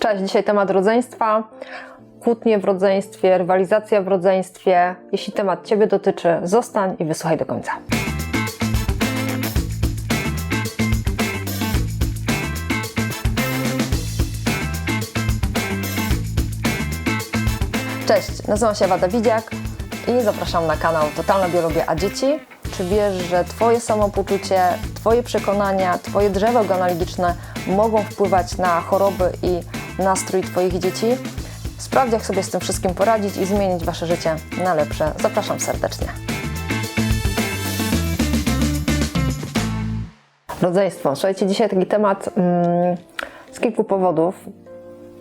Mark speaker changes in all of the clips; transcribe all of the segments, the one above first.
Speaker 1: Cześć, dzisiaj temat rodzeństwa, kłótnie w rodzeństwie, rywalizacja w rodzeństwie. Jeśli temat Ciebie dotyczy, zostań i wysłuchaj do końca. Cześć, nazywam się Ewa Dawidziak i zapraszam na kanał Totalna Biologia a Dzieci. Czy wiesz, że Twoje samopoczucie, Twoje przekonania, Twoje drzewo genealogiczne mogą wpływać na choroby i nastrój Twoich dzieci? Sprawdź, jak sobie z tym wszystkim poradzić i zmienić Wasze życie na lepsze. Zapraszam serdecznie. Rodzeństwo. Słuchajcie, dzisiaj taki temat mm, z kilku powodów.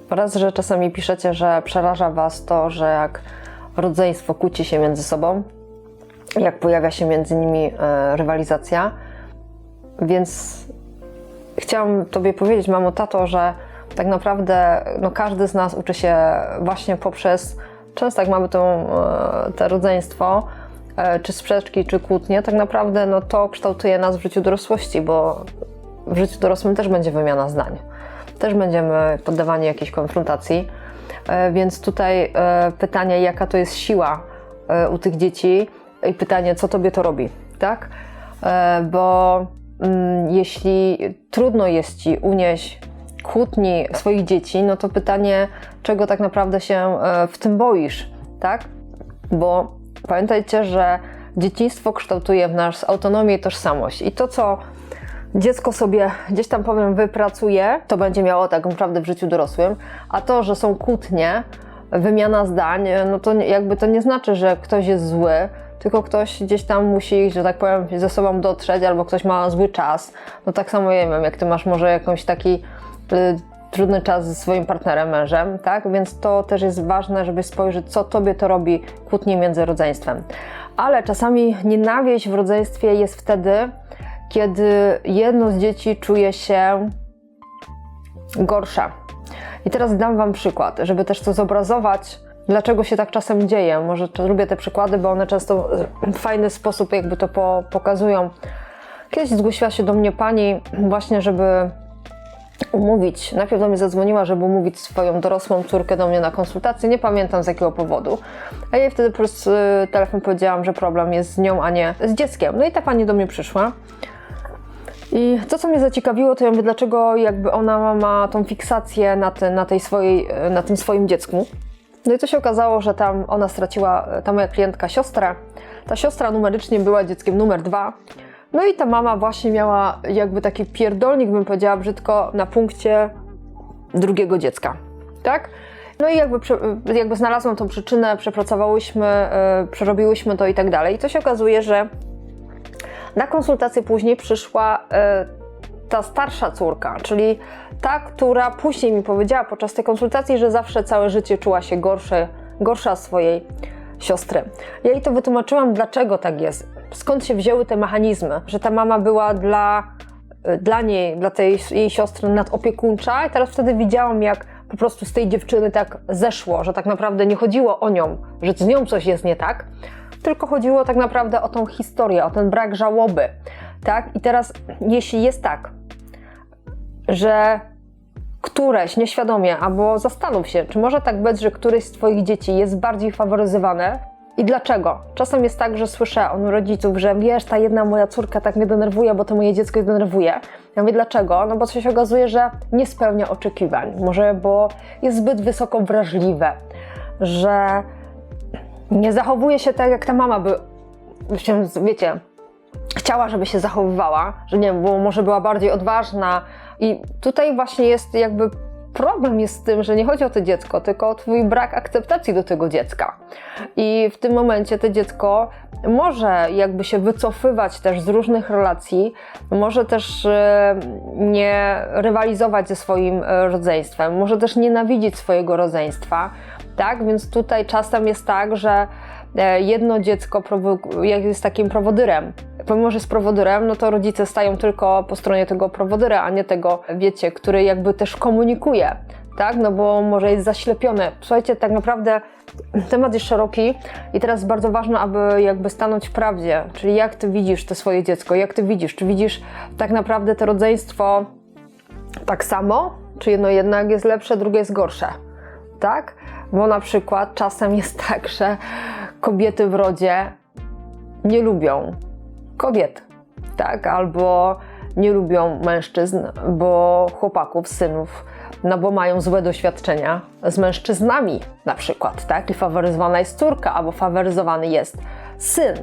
Speaker 1: Raz, że czasami piszecie, że przeraża Was to, że jak rodzeństwo kłóci się między sobą, jak pojawia się między nimi e, rywalizacja. Więc chciałam Tobie powiedzieć, mamo, tato, że tak naprawdę no, każdy z nas uczy się właśnie poprzez, często jak mamy tą, e, te rodzeństwo, e, czy sprzeczki, czy kłótnie, tak naprawdę no, to kształtuje nas w życiu dorosłości, bo w życiu dorosłym też będzie wymiana zdań. Też będziemy poddawani jakiejś konfrontacji. E, Więc tutaj pytanie, jaka to jest siła u tych dzieci i pytanie, co tobie to robi, tak? Bo mm, jeśli trudno jest ci unieść kłótni swoich dzieci, no to pytanie, czego tak naprawdę się e, w tym boisz, tak? Bo pamiętajcie, że dzieciństwo kształtuje w nas autonomię i tożsamość. I to, co dziecko sobie gdzieś tam powiem wypracuje, to będzie miało tak naprawdę w życiu dorosłym, a to, że są kłótnie, wymiana zdań, no to jakby to nie znaczy, że ktoś jest zły, tylko ktoś gdzieś tam musi, że tak powiem, ze sobą dotrzeć, albo ktoś ma zły czas. No tak samo nie wiem, jak ty masz może jakąś taki trudny czas ze swoim partnerem, mężem, tak? Więc to też jest ważne, żeby spojrzeć, co tobie to robi kłótnie między rodzeństwem. Ale czasami nienawiść w rodzeństwie jest wtedy, kiedy jedno z dzieci czuje się gorsza. I teraz dam Wam przykład, żeby też to zobrazować, dlaczego się tak czasem dzieje. Może lubię te przykłady, bo one często w fajny sposób jakby to po, pokazują. Kiedyś zgłosiła się do mnie pani właśnie, żeby umówić, najpierw do mnie zadzwoniła, żeby umówić swoją dorosłą córkę do mnie na konsultację, nie pamiętam z jakiego powodu. A jej wtedy przez y, telefon powiedziałam, że problem jest z nią, a nie z dzieckiem. No i ta pani do mnie przyszła. I to, co mnie zaciekawiło, to ja mówię, dlaczego jakby ona ma, tą fiksację na, te, na, tej swojej, na tym swoim dziecku. No i to się okazało, że tam ona straciła, ta moja klientka, siostrę. Ta siostra numerycznie była dzieckiem numer dwa. No i ta mama właśnie miała jakby taki pierdolnik, bym powiedziała brzydko, na punkcie drugiego dziecka. Tak? No i jakby, jakby znalazłam tą przyczynę, przepracowałyśmy, yy, przerobiłyśmy to i tak dalej. I to się okazuje, że na konsultację później przyszła e, ta starsza córka, czyli ta, która później mi powiedziała podczas tej konsultacji, że zawsze całe życie czuła się gorsze, gorsza swojej siostry. Ja jej to wytłumaczyłam, dlaczego tak jest, skąd się wzięły te mechanizmy, że ta mama była dla, e, dla niej, dla tej jej siostry nadopiekuńcza i teraz wtedy widziałam, jak po prostu z tej dziewczyny tak zeszło, że tak naprawdę nie chodziło o nią, że z nią coś jest nie tak, tylko chodziło tak naprawdę o tą historię, o ten brak żałoby, tak? I teraz, jeśli jest tak, że któreś nieświadomie, albo zastanów się, czy może tak być, że któreś z Twoich dzieci jest bardziej faworyzowane i dlaczego? Czasem jest tak, że słyszę od rodziców, że wiesz, ta jedna moja córka tak mnie denerwuje, bo to moje dziecko je denerwuje. Ja mówię, dlaczego? No bo coś się okazuje, że nie spełnia oczekiwań. Może bo jest zbyt wysoko wrażliwe, że nie zachowuje się tak, jak ta mama by wiecie, chciała, żeby się zachowywała, że nie wiem, bo może była bardziej odważna. I tutaj właśnie jest jakby problem jest z tym, że nie chodzi o to dziecko, tylko o twój brak akceptacji do tego dziecka. I w tym momencie to dziecko może jakby się wycofywać też z różnych relacji, może też e, nie rywalizować ze swoim e, rodzeństwem, może też nienawidzić swojego rodzeństwa, tak? Więc tutaj czasem jest tak, że jedno dziecko jest takim prowodyrem. Pomimo, że jest prowodyrem, no to rodzice stają tylko po stronie tego prowodyra, a nie tego, wiecie, który jakby też komunikuje, tak? No bo może jest zaślepiony. Słuchajcie, tak naprawdę temat jest szeroki i teraz bardzo ważne, aby jakby stanąć w prawdzie, czyli jak ty widzisz to swoje dziecko, jak ty widzisz, czy widzisz tak naprawdę to rodzeństwo tak samo, czy jedno jednak jest lepsze, drugie jest gorsze, tak? Bo na przykład czasem jest tak, że kobiety w rodzie nie lubią kobiet, tak? Albo nie lubią mężczyzn, bo chłopaków, synów, no bo mają złe doświadczenia z mężczyznami na przykład, tak? I faworyzowana jest córka, albo faworyzowany jest syn.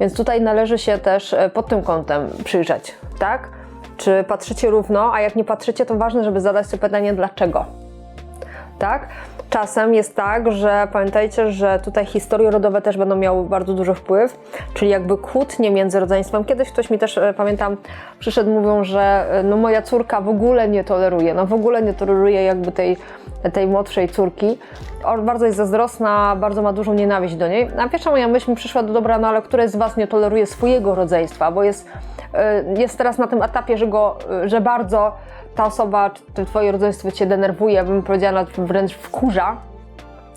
Speaker 1: Więc tutaj należy się też e, pod tym kątem przyjrzeć, tak? Czy patrzycie równo, a jak nie patrzycie, to ważne, żeby zadać sobie pytanie dlaczego. Tak? Czasem jest tak, że pamiętajcie, że tutaj historie rodowe też będą miały bardzo duży wpływ, czyli jakby kłótnie między rodzeństwem. Kiedyś ktoś mi też, e, pamiętam, przyszedł, mówią, że e, no moja córka w ogóle nie toleruje, no w ogóle nie toleruje jakby tej, tej młodszej córki. Bardzo jest zazdrosna, bardzo ma dużą nienawiść do niej. A pierwsza moja myśl mi przyszła do dobra, no ale które z Was nie toleruje swojego rodzeństwa, bo jest, jest teraz na tym etapie, że, go, e, że bardzo ta osoba, czy Twoje rodzeństwo Cię denerwuje, bym powiedziała wręcz wkurza.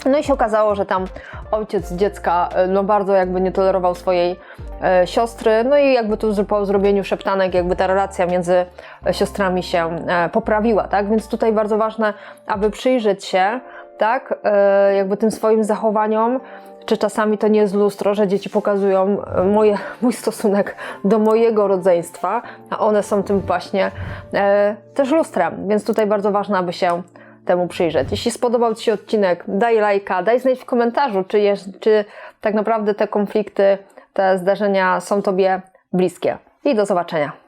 Speaker 1: No i się okazało, że tam ojciec dziecka e, no bardzo jakby nie tolerował swojej e, siostry, no i jakby tu po zrobieniu szeptanek jakby ta relacja między siostrami się e, poprawiła, tak? Więc tutaj bardzo ważne, aby przyjrzeć się, tak, e, jakby tym swoim zachowaniom, czy czasami to nie jest lustro, że dzieci pokazują e, moje, mój stosunek do mojego rodzeństwa, a one są tym właśnie e, też lustrem, więc tutaj bardzo ważne, aby się temu przyjrzeć. Jeśli spodobał Ci się odcinek, daj lajka, daj znać w komentarzu, czy, jest, czy tak naprawdę te konflikty, te zdarzenia są Tobie bliskie. I do zobaczenia.